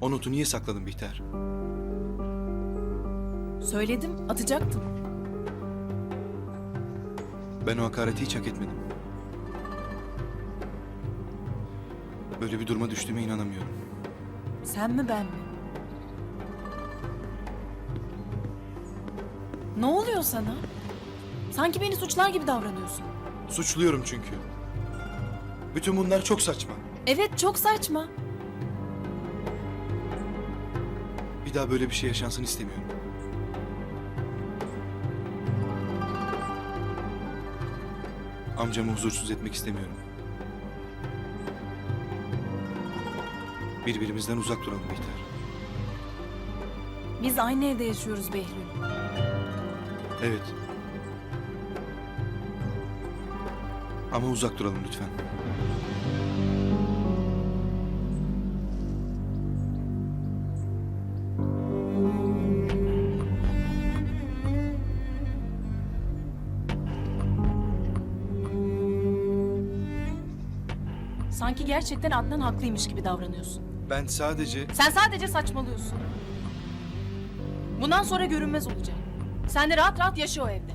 O notu niye sakladın Bihter? Söyledim, atacaktım. Ben o hakareti hiç hak etmedim. Böyle bir duruma düştüğüme inanamıyorum. Sen mi ben mi? Ne oluyor sana? Sanki beni suçlar gibi davranıyorsun. Suçluyorum çünkü. Bütün bunlar çok saçma. Evet, çok saçma. Daha böyle bir şey yaşansın istemiyorum. Amcamı huzursuz etmek istemiyorum. Birbirimizden uzak duralım Bihter. Biz aynı evde yaşıyoruz Behlül. Evet. Ama uzak duralım lütfen. Sanki gerçekten Adnan haklıymış gibi davranıyorsun. Ben sadece... Sen sadece saçmalıyorsun. Bundan sonra görünmez olacak. Sen de rahat rahat yaşa o evde.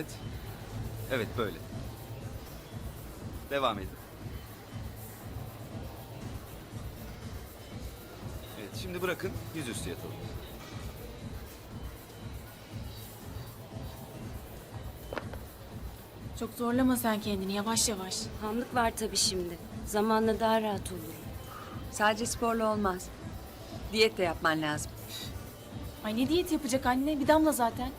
Evet. Evet böyle. Devam edin. Evet şimdi bırakın yüzüstü yatalım. Çok zorlama sen kendini yavaş yavaş. Hamlık var tabii şimdi. Zamanla daha rahat olurum. Sadece sporla olmaz. Diyet de yapman lazım. Ay ne diyet yapacak anne? Bir damla zaten.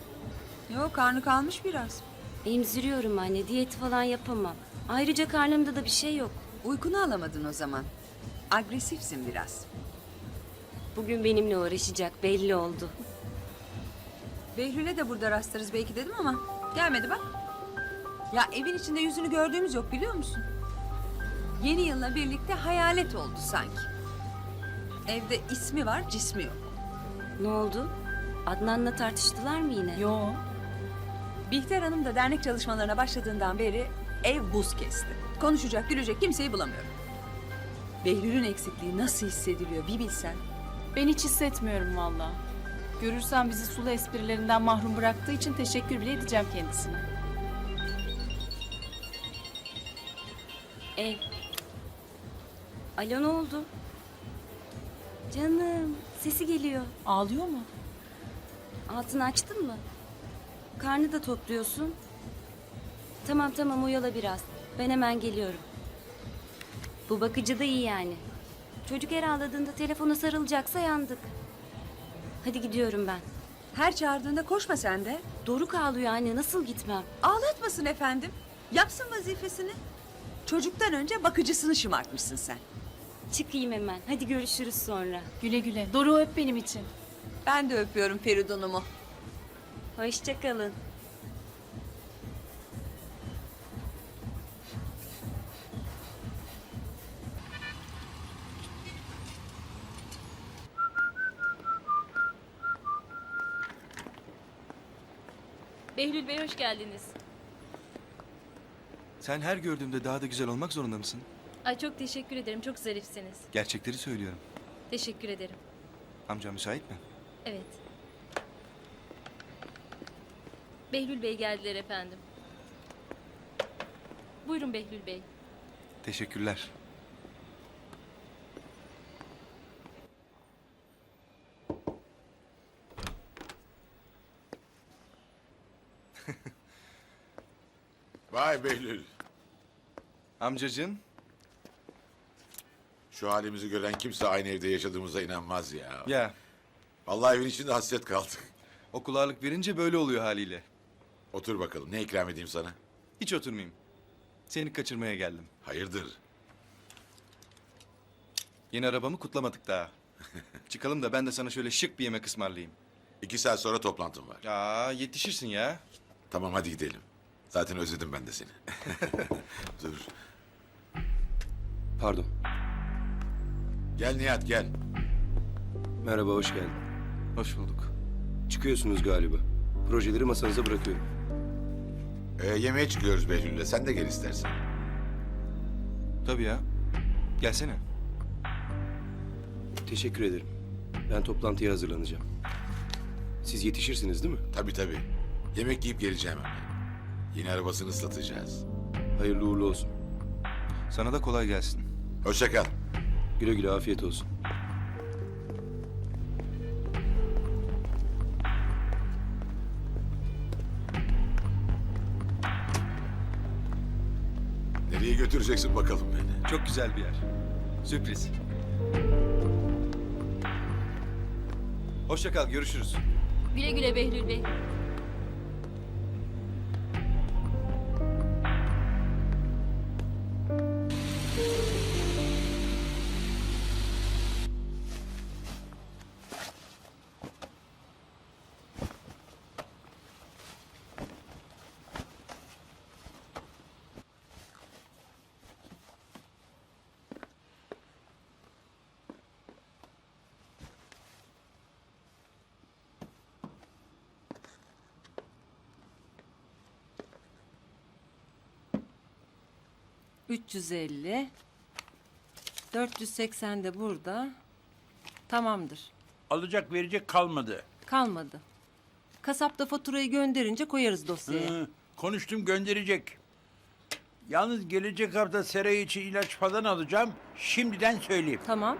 Yok karnı kalmış biraz. Emziriyorum anne. Diyet falan yapamam. Ayrıca karnımda da bir şey yok. Uykunu alamadın o zaman. Agresifsin biraz. Bugün benimle uğraşacak belli oldu. Behlül'e de burada rastlarız belki dedim ama gelmedi bak. Ya evin içinde yüzünü gördüğümüz yok biliyor musun? Yeni yılla birlikte hayalet oldu sanki. Evde ismi var cismi yok. Ne oldu? Adnan'la tartıştılar mı yine? Yo. Bihter Hanım da dernek çalışmalarına başladığından beri ev buz kesti. Konuşacak, gülecek kimseyi bulamıyorum. Behlül'ün eksikliği nasıl hissediliyor bir bilsen. Ben hiç hissetmiyorum valla. Görürsem bizi sulu esprilerinden mahrum bıraktığı için teşekkür bile edeceğim kendisine. Ev. Alo ne oldu? Canım sesi geliyor. Ağlıyor mu? Altını açtın mı? Karnı da topluyorsun. Tamam tamam uyala biraz. Ben hemen geliyorum. Bu bakıcı da iyi yani. Çocuk her ağladığında telefona sarılacaksa yandık. Hadi gidiyorum ben. Her çağırdığında koşma sen de. Doruk ağlıyor anne nasıl gitmem? Ağlatmasın efendim. Yapsın vazifesini. Çocuktan önce bakıcısını şımartmışsın sen. Çıkayım hemen. Hadi görüşürüz sonra. Güle güle. Doru öp benim için. Ben de öpüyorum Feridun'umu. Hoşçakalın. Behlül Bey hoş geldiniz. Sen her gördüğümde daha da güzel olmak zorunda mısın? Ay çok teşekkür ederim. Çok zarifsiniz. Gerçekleri söylüyorum. Teşekkür ederim. Amca müsait mi? Evet. Behlül Bey geldiler efendim. Buyurun Behlül Bey. Teşekkürler. Vay Behlül. Amcacığım. Şu halimizi gören kimse aynı evde yaşadığımıza inanmaz ya. Ya Vallahi evin içinde hasret kaldık. okul ağırlık verince böyle oluyor haliyle. Otur bakalım. Ne ikram edeyim sana? Hiç oturmayayım. Seni kaçırmaya geldim. Hayırdır? Yeni arabamı kutlamadık daha. Çıkalım da ben de sana şöyle şık bir yemek ısmarlayayım. İki saat sonra toplantım var. Ya yetişirsin ya. Tamam hadi gidelim. Zaten özledim ben de seni. Dur. Pardon. Gel Nihat gel. Merhaba, hoş geldin. Hoş bulduk. Çıkıyorsunuz galiba. Projeleri masanıza bırakıyorum. Ee, yemeğe çıkıyoruz Behlül'le. Sen de gel istersen. Tabii ya. Gelsene. Teşekkür ederim. Ben toplantıya hazırlanacağım. Siz yetişirsiniz değil mi? Tabii tabii. Yemek yiyip geleceğim hemen. Yeni arabasını ıslatacağız. Hayırlı uğurlu olsun. Sana da kolay gelsin. Hoşça kal. Güle güle afiyet olsun. Götüreceksin bakalım beni? Çok güzel bir yer. Sürpriz. Hoşça kal, görüşürüz. Güle güle Behlül Bey. Üç yüz elli. 480 de burada. Tamamdır. Alacak verecek kalmadı. Kalmadı. Kasap da faturayı gönderince koyarız dosyaya. Hı, konuştum gönderecek. Yalnız gelecek hafta Seray için ilaç falan alacağım. Şimdiden söyleyeyim. Tamam.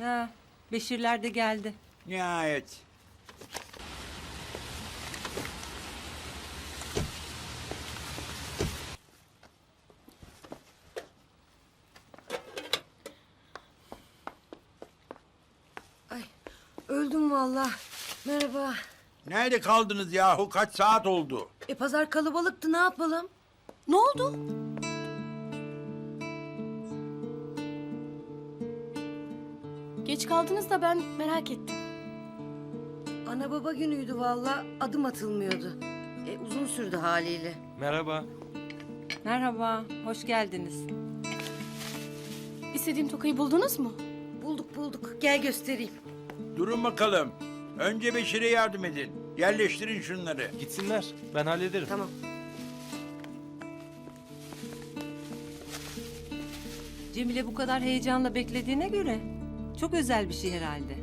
Ha, Beşirler de geldi. Nihayet. Öldüm valla. Merhaba. Nerede kaldınız yahu? Kaç saat oldu? E pazar kalabalıktı ne yapalım? Ne oldu? Geç kaldınız da ben merak ettim. Ana baba günüydü valla. Adım atılmıyordu. E uzun sürdü haliyle. Merhaba, hoş geldiniz. İstediğim tokayı buldunuz mu? Bulduk bulduk. Gel göstereyim. Durun bakalım. Önce Beşir'e yardım edin. Yerleştirin şunları. Gitsinler, ben hallederim. Tamam. Cemile bu kadar heyecanla beklediğine göre çok özel bir şey herhalde.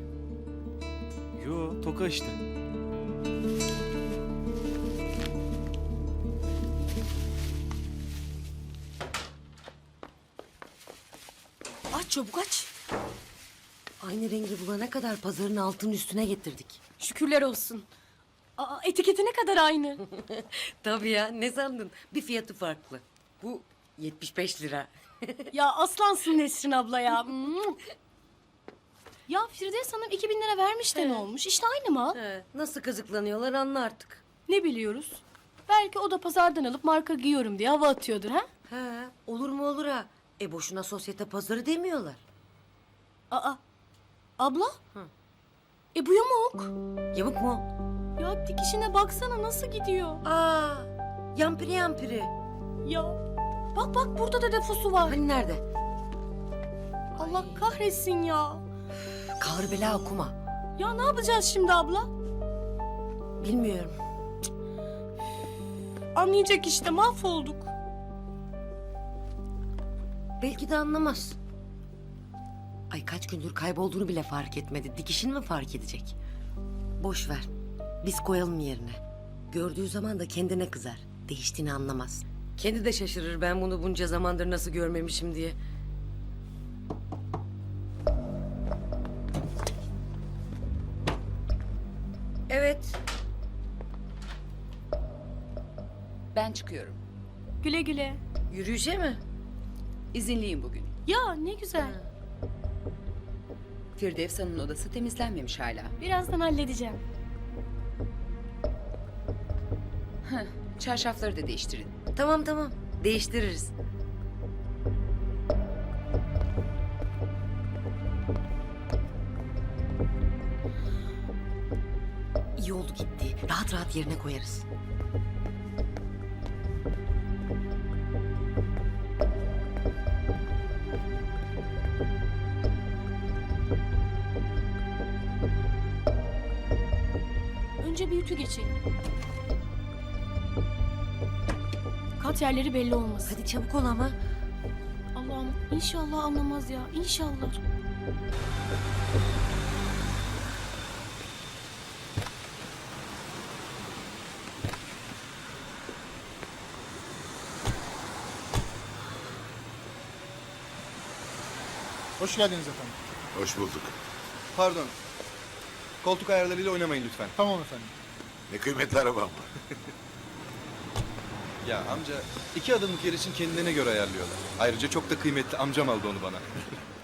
Yo, toka işte. Aç çabuk aç. Aynı rengi bulana kadar pazarın altın üstüne getirdik. Şükürler olsun. Aa, etiketi ne kadar aynı. Tabii ya ne sandın? Bir fiyatı farklı. Bu 75 lira. ya aslansın Nesrin abla ya. Ya Firdevs Hanım 2000 lira vermiş de ne olmuş? İşte aynı mal. He, nasıl kazıklanıyorlar anla artık. Ne biliyoruz? Belki o da pazardan alıp marka giyiyorum diye hava atıyordur ha? He, olur mu olur ha. E boşuna sosyete pazarı demiyorlar. Aa. Abla? E bu yamuk. Yamuk mu? Ya dikişine baksana nasıl gidiyor. Aa, yampiri yampiri. Ya bak bak burada da defosu var. Hani nerede? Allah kahretsin ya. Kahır bela okuma. Ya ne yapacağız şimdi abla? Bilmiyorum. Anlayacak işte mahvolduk. Belki de anlamaz. Ay kaç gündür kaybolduğunu bile fark etmedi. Dikişin mi fark edecek? Boş ver. Biz koyalım yerine. Gördüğü zaman da kendine kızar. Değiştiğini anlamaz. Kendi de şaşırır ben bunu bunca zamandır nasıl görmemişim diye. Evet. Ben çıkıyorum. Güle güle. Yürüyüşe mi? İzinliyim bugün. Ya ne güzel. Firdevs Hanım'ın odası temizlenmemiş hala. Birazdan halledeceğim. Çarşafları da değiştirin. Tamam tamam. Değiştiririz. İyi oldu gitti. Rahat rahat yerine koyarız. Önce bir ütü geçelim. Kat yerleri belli olmasın. Hadi çabuk ol ama. Allah'ım inşallah anlamaz ya. İnşallah. Hoş geldiniz efendim. Hoş bulduk. Pardon. Koltuk ayarlarıyla oynamayın lütfen. Tamam efendim. Ne kıymetli arabam var. Ya amca iki adımlık yer için kendilerine göre ayarlıyorlar. Ayrıca çok da kıymetli amcam aldı onu bana.